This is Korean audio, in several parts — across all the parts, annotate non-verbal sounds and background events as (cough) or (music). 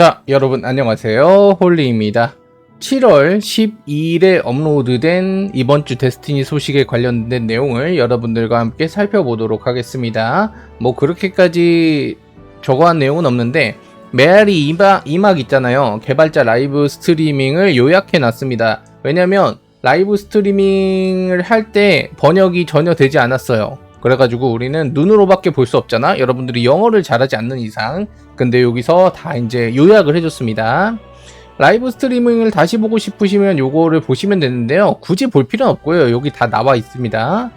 자, 여러분 안녕하세요. 홀리입니다. 7월 12일에 업로드된 이번 주 데스티니 소식에 관련된 내용을 여러분들과 함께 살펴보도록 하겠습니다. 뭐 그렇게까지 저거한 내용은 없는데 메아리 2막, 2막 있잖아요. 개발자 라이브 스트리밍을 요약해 놨습니다. 왜냐면 라이브 스트리밍을 할 때 번역이 전혀 되지 않았어요. 그래가지고 우리는 눈으로밖에 볼 수 없잖아. 여러분들이 영어를 잘하지 않는 이상. 근데 여기서 다 이제 요약을 해줬습니다. 라이브 스트리밍을 다시 보고 싶으시면 요거를 보시면 되는데요. 굳이 볼 필요는 없고요. 여기 다 나와 있습니다.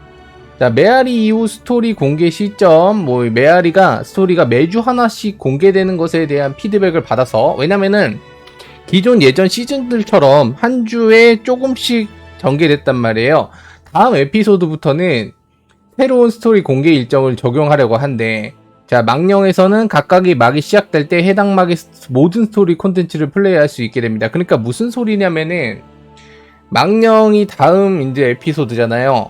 자, 메아리 이후 스토리 공개 시점, 뭐, 메아리가 스토리가 매주 하나씩 공개되는 것에 대한 피드백을 받아서, 왜냐면은, 기존 예전 시즌들처럼 한 주에 조금씩 전개됐단 말이에요. 다음 에피소드부터는 새로운 스토리 공개 일정을 적용하려고 한데, 자, 망령에서는 각각의 막이 시작될 때 해당 막의 스- 모든 스토리 콘텐츠를 플레이할 수 있게 됩니다. 그러니까 무슨 소리냐면은, 망령이 다음 이제 에피소드잖아요.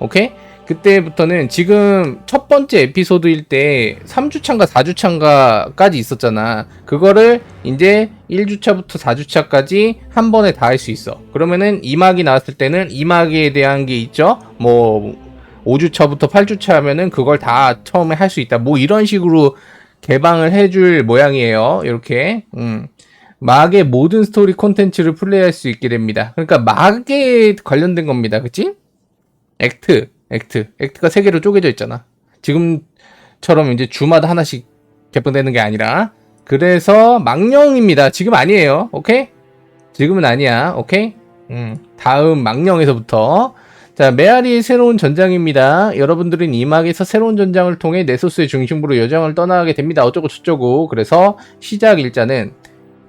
오케이? 그때부터는 지금 첫 번째 에피소드일 때 3주차인가 4주차인가까지 있었잖아. 그거를 이제 1주차부터 4주차까지 한 번에 다 할 수 있어. 그러면은 2막이 나왔을 때는 2막에 대한 게 있죠? 뭐 5주차부터 8주차 하면은 그걸 다 처음에 할 수 있다. 뭐 이런 식으로 개방을 해줄 모양이에요. 이렇게. 음. 막의 모든 스토리 콘텐츠를 플레이할 수 있게 됩니다. 그러니까 막에 관련된 겁니다. 그치? 액트, 액트. 액트가 세 개로 쪼개져 있잖아. 지금처럼 이제 주마다 하나씩 개봉되는 게 아니라. 그래서 망령입니다. 지금 아니에요. 오케이? 지금은 아니야. 오케이? 음, 다음 망령에서부터. 자, 메아리의 새로운 전장입니다. 여러분들은 이 막에서 새로운 전장을 통해 네소스의 중심부로 여정을 떠나게 됩니다. 어쩌고 저쩌고. 그래서 시작 일자는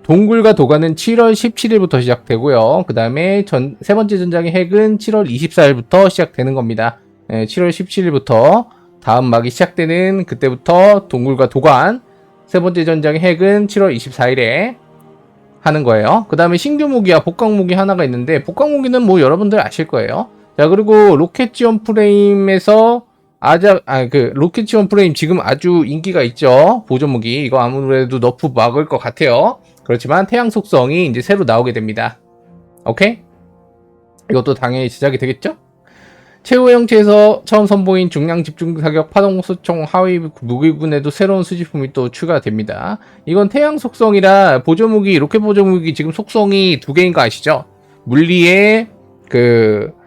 동굴과 도가는 7월 17일부터 시작되고요. 그 다음에 전, 세 번째 전장의 핵은 7월 24일부터 시작되는 겁니다. 예, 7월 17일부터 다음 막이 시작되는 그때부터 동굴과 도관, 세 번째 전장의 핵은 7월 24일에 하는 거예요. 그 다음에 신규 무기와 복강 무기 하나가 있는데, 복강 무기는 뭐 여러분들 아실 거예요. 자, 그리고 로켓 지원 프레임에서 아자, 아, 그, 로켓 지원 프레임 지금 아주 인기가 있죠. 보조 무기. 이거 아무래도 너프 막을 것 같아요. 그렇지만 태양 속성이 이제 새로 나오게 됩니다. 오케이? 이것도 당연히 제작이 되겠죠? 최후 형체에서 처음 선보인 중량 집중 사격 파동 소총 하위 무기군에도 새로운 수집품이 또 추가됩니다. 이건 태양 속성이라 보조 무기, 로켓 보조 무기 지금 속성이 두 개인 거 아시죠? 물리의 그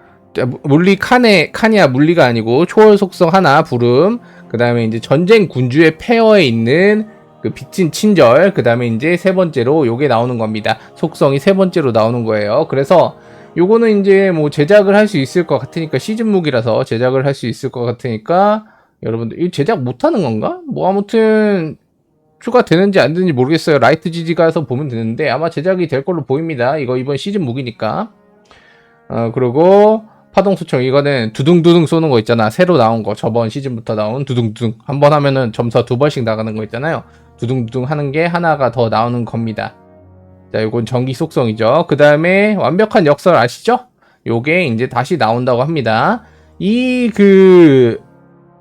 물리 칸에 칸이야 물리가 아니고 초월 속성 하나 부름. 그 다음에 이제 전쟁 군주의 폐허에 있는 그 빚진 친절. 그 다음에 이제 세 번째로 요게 나오는 겁니다. 속성이 세 번째로 나오는 거예요. 그래서 요거는 이제 뭐 제작을 할 수 있을 것 같으니까 시즌 무기라서 제작을 할 수 있을 것 같으니까 여러분들 이 제작 못하는 건가? 뭐 아무튼 추가되는지 안 되는지 모르겠어요. 라이트 지지 가서 보면 되는데 아마 제작이 될 걸로 보입니다. 이거 이번 시즌 무기니까. 어 그리고 파동 수청 이거는 두둥두둥 쏘는 거 있잖아. 새로 나온 거. 저번 시즌부터 나온 두둥두둥. 한 번 하면은 점수 두 번씩 나가는 거 있잖아요. 두둥두둥 하는 게 하나가 더 나오는 겁니다. 자 이건 전기 속성이죠. 그 다음에 완벽한 역설 아시죠? 요게 이제 다시 나온다고 합니다. 이 그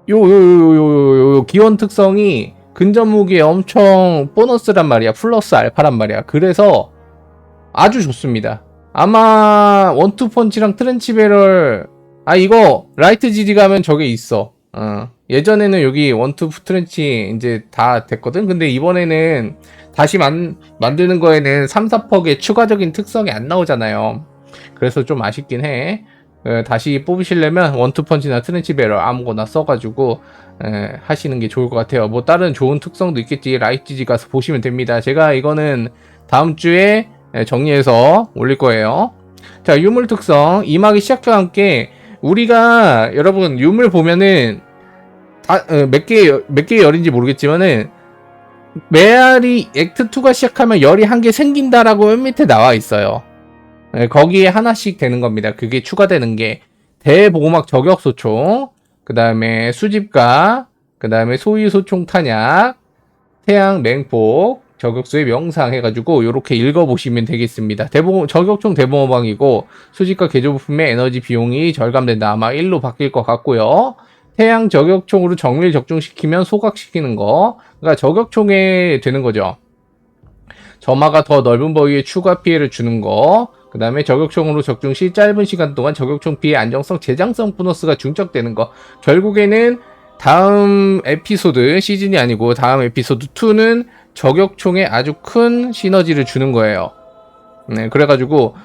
요 요 요 요 요 기원 특성이 근접 무기에 엄청 보너스란 말이야. 플러스 알파란 말이야. 그래서 아주 좋습니다 아마 원투 펀치랑 트렌치 배럴 아 이거 라이트 지디 가면 저게 있어. 어. 예전에는 여기 원투 트렌치 이제 다 됐거든. 근데 이번에는 다시 만 만드는 거에는 3, 4퍽의 추가적인 특성이 안 나오잖아요. 그래서 좀 아쉽긴 해. 어, 다시 뽑으시려면 원투 펀치나 트렌치 배럴 아무거나 써가지고 에, 하시는 게 좋을 것 같아요. 뭐 다른 좋은 특성도 있겠지. 라이트 지디 가서 보시면 됩니다. 제가 이거는 다음 주에 예, 정리해서 올릴 거예요. 자, 유물 특성. 이막이 시작과 함께 우리가 여러분 유물 보면은 다, 어, 몇 개, 몇 개의 열인지 모르겠지만은 메아리 액트 2가 시작하면 열이 한 개 생긴다라고 맨 밑에 나와 있어요. 예, 거기에 하나씩 되는 겁니다. 그게 추가되는 게 대보호막 저격소총, 그 다음에 수집가, 그 다음에 소유 소총 탄약, 태양 맹폭, 저격수의 명상 해가지고 요렇게 읽어보시면 되겠습니다. 대봉 저격총 대봉호방이고 수직과 개조 부품의 에너지 비용이 절감된다. 아마 1로 바뀔 것 같고요. 태양 저격총으로 정밀 적중시키면 소각시키는 거. 그러니까 저격총에 되는 거죠. 점화가 더 넓은 범위에 추가 피해를 주는 거. 그 다음에 저격총으로 적중 시 짧은 시간 동안 저격총 피해 안정성, 재장성 보너스가 중첩되는 거. 결국에는 다음 에피소드, 시즌이 아니고 다음 에피소드 2는 저격총에 아주 큰 시너지를 주는 거예요. 네, 그래가지고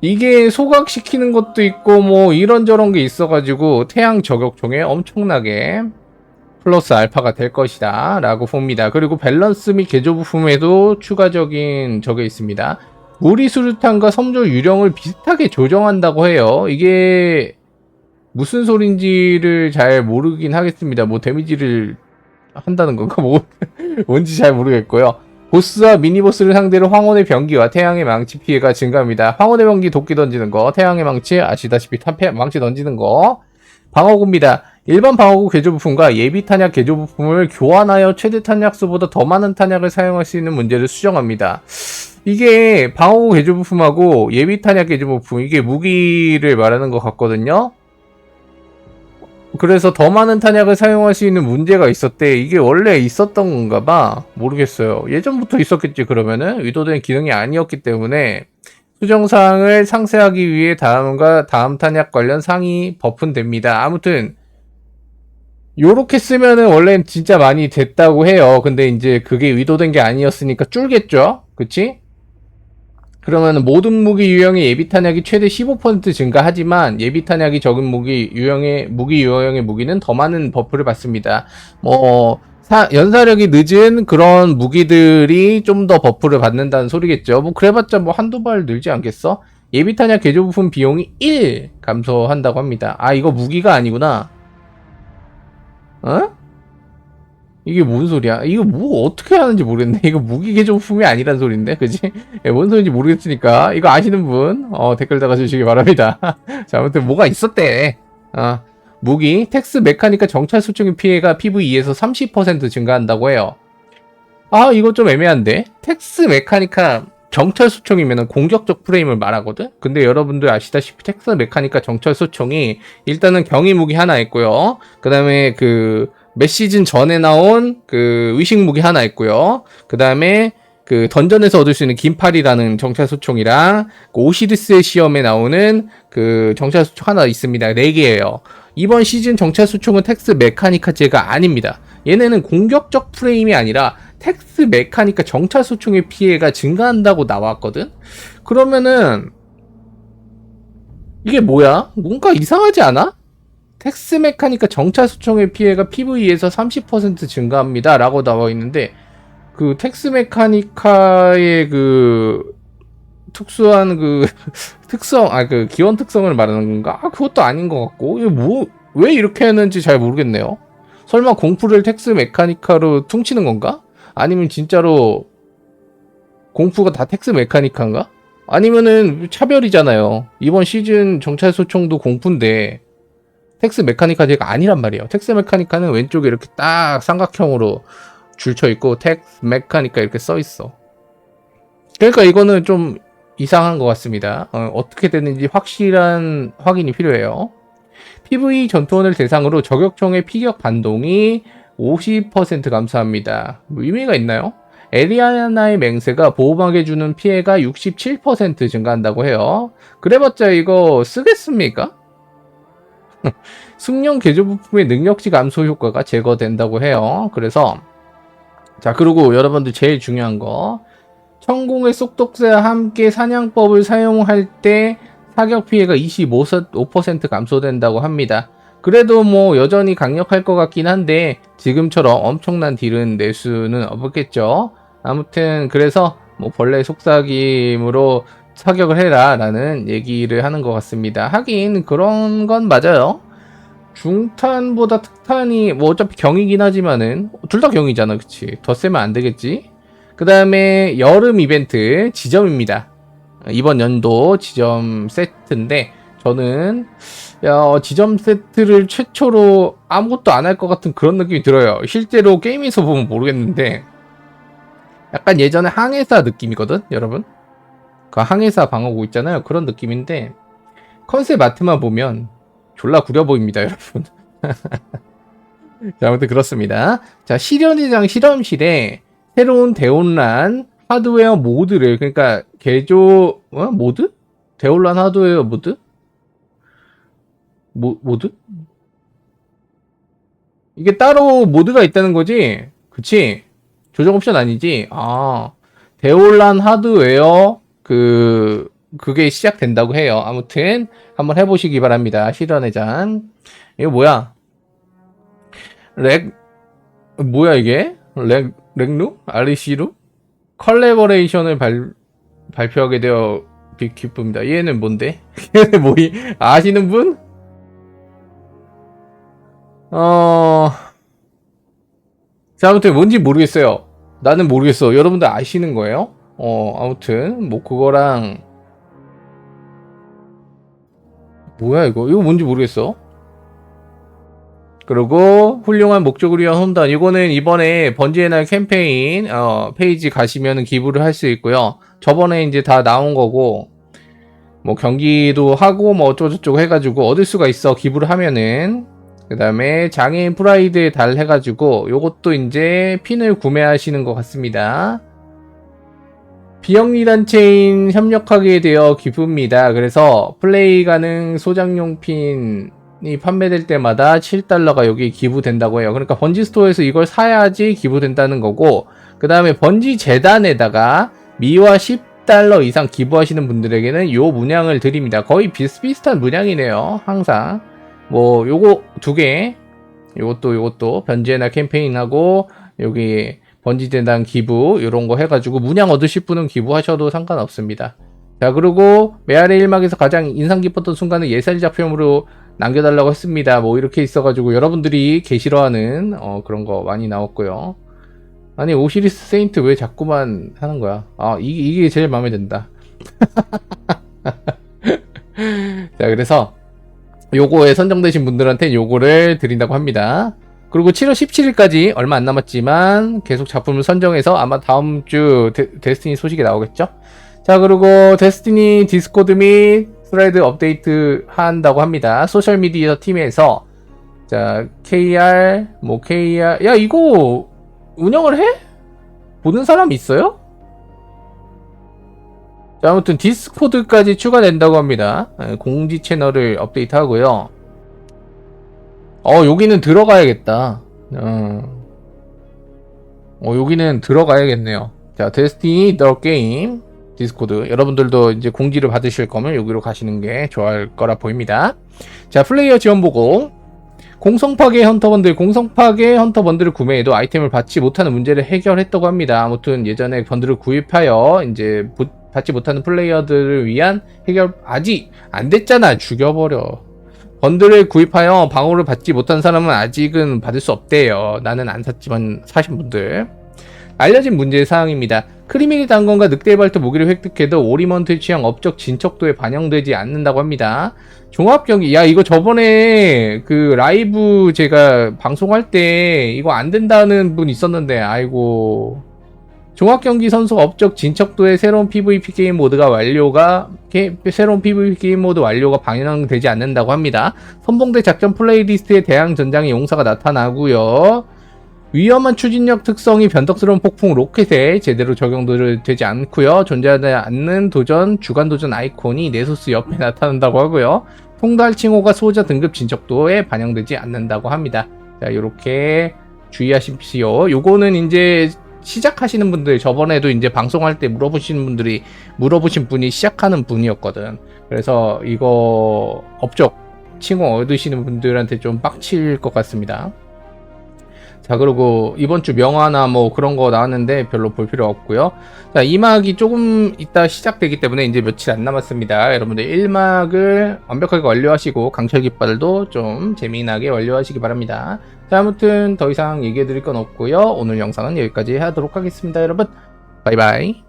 이게 소각시키는 것도 있고 뭐 이런저런 게 있어가지고 태양 저격총에 엄청나게 플러스 알파가 될 것이다 라고 봅니다. 그리고 밸런스 및 개조 부품에도 추가적인 적에 있습니다. 무리 수류탄과 섬조 유령을 비슷하게 조정한다고 해요. 이게 무슨 소린지를 잘 모르긴 하겠습니다. 뭐 데미지를 한다는 건가 뭐 (laughs) 뭔지 잘 모르겠고요. 보스와 미니보스를 상대로 황혼의 병기와 태양의 망치 피해가 증가합니다. 황혼의 병기 도끼 던지는 거, 태양의 망치 아시다시피 탄패 망치 던지는 거, 방어구입니다. 일반 방어구 개조 부품과 예비 탄약 개조 부품을 교환하여 최대 탄약 수보다 더 많은 탄약을 사용할 수 있는 문제를 수정합니다. 이게 방어구 개조 부품하고 예비 탄약 개조 부품 이게 무기를 말하는 것 같거든요. 그래서 더 많은 탄약을 사용할 수 있는 문제가 있었대. 이게 원래 있었던 건가 봐. 모르겠어요. 예전부터 있었겠지, 그러면은. 의도된 기능이 아니었기 때문에 수정사항을 상세하기 위해 다음과 다음 탄약 관련 상위 버프는 됩니다. 아무튼, 요렇게 쓰면은 원래는 진짜 많이 됐다고 해요. 근데 이제 그게 의도된 게 아니었으니까 줄겠죠? 그치? 그러면 모든 무기 유형의 예비 탄약이 최대 15% 증가하지만 예비 탄약이 적은 무기 유형의 무기 유형의 무기는 더 많은 버프를 받습니다. 뭐 사- 연사력이 늦은 그런 무기들이 좀 더 버프를 받는다는 소리겠죠. 뭐 그래봤자 뭐 한두 발 늘지 않겠어? 예비 탄약 개조 부품 비용이 1 감소한다고 합니다. 아 이거 무기가 아니구나. 어? 이게 뭔 소리야? 이거 뭐 어떻게 하는지 모르겠네. 이거 무기 개조 부품이 아니란 소린데, 그지? 예, 뭔 소리인지 모르겠으니까 이거 아시는 분 어, 댓글 달아주시기 바랍니다. (laughs) 자, 아무튼 뭐가 있었대. 아, 무기 텍스 메카니카 정찰 수증의 피해가 PVE에서 30% 증가한다고 해요. 아, 이거 좀 애매한데. 텍스 메카니카 정찰 수총이면 공격적 프레임을 말하거든? 근데 여러분들 아시다시피 텍스 메카니카 정찰 수총이 일단은 경이 무기 하나 있고요. 그 다음에 그 몇 시즌 전에 나온 그 의식 무기 하나 있고요. 그 다음에 그 던전에서 얻을 수 있는 긴팔이라는 정찰 소총이랑 그 오시리스의 시험에 나오는 그 정찰 소총 하나 있습니다. 네 개예요. 이번 시즌 정찰 소총은 텍스 메카니카제가 아닙니다. 얘네는 공격적 프레임이 아니라 텍스 메카니카 정찰 소총의 피해가 증가한다고 나왔거든. 그러면은 이게 뭐야? 뭔가 이상하지 않아? 텍스 메카니카 정찰 소총의 피해가 PVE에서 30% 증가합니다. 라고 나와 있는데, 그 텍스 메카니카의 그 특수한 그 (laughs) 특성, 아, 그 기원 특성을 말하는 건가? 아, 그것도 아닌 것 같고, 이게 뭐, 왜 이렇게 했는지 잘 모르겠네요. 설마 공풀을 텍스 메카니카로 퉁치는 건가? 아니면 진짜로 공푸가 다 텍스 메카니카인가? 아니면은 차별이잖아요. 이번 시즌 정찰 소총도 공푸인데 텍스 메카니카제가 아니란 말이에요. 텍스 메카니카는 왼쪽에 이렇게 딱 삼각형으로 줄쳐 있고 텍스 메카니카 이렇게 써 있어. 그러니까 이거는 좀 이상한 것 같습니다. 어, 떻게 됐는지 확실한 확인이 필요해요. PV 전투원을 대상으로 저격총의 피격 반동이 50% 감소합니다. 뭐 의미가 있나요? 에리아나의 맹세가 보호막에 주는 피해가 67% 증가한다고 해요. 그래봤자 이거 쓰겠습니까? (laughs) 숙련 개조 부품의 능력치 감소 효과가 제거된다고 해요. 그래서 자 그리고 여러분들 제일 중요한 거 천공의 쏙독새와 함께 사냥법을 사용할 때 사격 피해가 25% 감소된다고 합니다. 그래도 뭐 여전히 강력할 것 같긴 한데 지금처럼 엄청난 딜은 낼 수는 없겠죠. 아무튼 그래서 뭐 벌레 속삭임으로 사격을 해라 라는 얘기를 하는 것 같습니다. 하긴 그런 건 맞아요. 중탄보다 특탄이 뭐 어차피 경이긴 하지만은 둘 다 경이잖아 그치? 더 세면 안 되겠지? 그 다음에 여름 이벤트 지점입니다. 이번 연도 지점 세트인데 저는 야, 어, 지점 세트를 최초로 아무것도 안 할 것 같은 그런 느낌이 들어요. 실제로 게임에서 보면 모르겠는데 약간 예전에 항해사 느낌이거든 여러분 그 항해사 방어구 있잖아요 그런 느낌인데 컨셉 아트만 보면 졸라 구려 보입니다, (laughs) 여러분. 자, 아무튼 그렇습니다. 자, 실현의장 실험실에 새로운 대온란 하드웨어 모드를 그러니까 개조 어? 모드? 데올란 하드웨어 모드? 모, 모드? 이게 따로 모드가 있다는 거지? 그치? 조정 옵션 아니지? 아, 데올란 하드웨어, 그, 그게 시작된다고 해요. 아무튼, 한번 해보시기 바랍니다. 실현의 잔. 이거 뭐야? 렉, 뭐야 이게? 렉, 렉루? RC루? 컬래버레이션을 발, 발표하게 되어 기- 기쁩니다. 얘는 뭔데? (laughs) 얘는 뭐이, 아시는 분? 어, 자, 아무튼 뭔지 모르겠어요. 나는 모르겠어. 여러분들 아시는 거예요? 어, 아무튼, 뭐, 그거랑, 뭐야, 이거? 이거 뭔지 모르겠어. 그리고, 훌륭한 목적을 위한 홈단. 이거는 이번에 번지의 날 캠페인, 어, 페이지 가시면 기부를 할 수 있고요. 저번에 이제 다 나온 거고, 뭐, 경기도 하고, 뭐, 어쩌고저쩌고 해가지고, 얻을 수가 있어. 기부를 하면은. 그 다음에 장애인 프라이드에 달 해가지고 요것도 이제 핀을 구매하시는 것 같습니다. 비영리 단체인 협력하게 되어 기쁩니다. 그래서 플레이 가능 소장용 핀이 판매될 때마다 7달러가 여기 기부된다고 해요. 그러니까 번지 스토어에서 이걸 사야지 기부된다는 거고 그 다음에 번지 재단에다가 미와 10달러 이상 기부하시는 분들에게는 요 문양을 드립니다. 거의 비슷비슷한 문양이네요. 항상. 뭐 요거 두 개, 요것도 요것도 변제나 캠페인하고 여기 번지재단 기부 이런 거 해가지고 문양 얻으실 분은 기부하셔도 상관없습니다. 자 그리고 메아리 1막에서 가장 인상 깊었던 순간은 예살 작품으로 남겨달라고 했습니다. 뭐 이렇게 있어가지고 여러분들이 개 싫어하는 어, 그런 거 많이 나왔고요. 아니 오시리스 세인트 왜 자꾸만 하는 거야? 아 이게, 이게 제일 마음에 든다. (laughs) 자 그래서 요거에 선정되신 분들한테 요거를 드린다고 합니다. 그리고 7월 17일까지 얼마 안 남았지만 계속 작품을 선정해서 아마 다음 주 데, 스티니 소식이 나오겠죠? 자, 그리고 데스티니 디스코드 및 스레드 업데이트 한다고 합니다. 소셜미디어 팀에서 자, KR, 뭐 KR, 야, 이거 운영을 해? 보는 사람 있어요? 자, 아무튼 디스코드까지 추가된다고 합니다. 예, 공지 채널을 업데이트 하고요. 어, 여기는 들어가야겠다. 어, 어 여기는 들어가야겠네요. 자, 데스티니 더 게임 디스코드. 여러분들도 이제 공지를 받으실 거면 여기로 가시는 게 좋을 거라 보입니다. 자, 플레이어 지원 보고 공성 파괴 헌터번들, 공성 파괴 헌터번들을 구매해도 아이템을 받지 못하는 문제를 해결했다고 합니다. 아무튼 예전에 번들을 구입하여 이제 부- 받지 못하는 플레이어들을 위한 해결 아직 안 됐잖아. 죽여버려. 번들을 구입하여 방어를 받지 못한 사람은 아직은 받을 수 없대요. 나는 안 샀지만 사신 분들. 알려진 문제 사항입니다. 크리미니 단건과 늑대 발톱 무기를 획득해도 오리먼트의 취향 업적 진척도에 반영되지 않는다고 합니다. 종합 경기 야 이거 저번에 그 라이브 제가 방송할 때 이거 안 된다는 분 있었는데 아이고 종합 경기 선수 업적 진척도의 새로운 PVP 게임 모드가 완료가 게, 새로운 PVP 게임 모드 완료가 반영되지 않는다고 합니다. 선봉대 작전 플레이리스트에 대항 전장의 용사가 나타나고요. 위험한 추진력 특성이 변덕스러운 폭풍 로켓에 제대로 적용되지 않고요. 존재하지 않는 도전 주간 도전 아이콘이 네소스 옆에 나타난다고 하고요. 통달 칭호가 소자 등급 진척도에 반영되지 않는다고 합니다. 자, 요렇게 주의하십시오. 요거는 이제 시작하시는 분들 저번에도 이제 방송할 때 물어보시는 분들이 물어보신 분이 시작하는 분이었거든. 그래서 이거 업적 칭호 얻으시는 분들한테 좀 빡칠 것 같습니다. 자 그리고 이번 주 명화나 뭐 그런 거 나왔는데 별로 볼 필요 없고요. 자 2막이 조금 이따 시작되기 때문에 이제 며칠 안 남았습니다. 여러분들 1막을 완벽하게 완료하시고 강철 깃발도 좀 재미나게 완료하시기 바랍니다. 자 아무튼 더 이상 얘기해 드릴 건 없고요. 오늘 영상은 여기까지 하도록 하겠습니다. 여러분 바이바이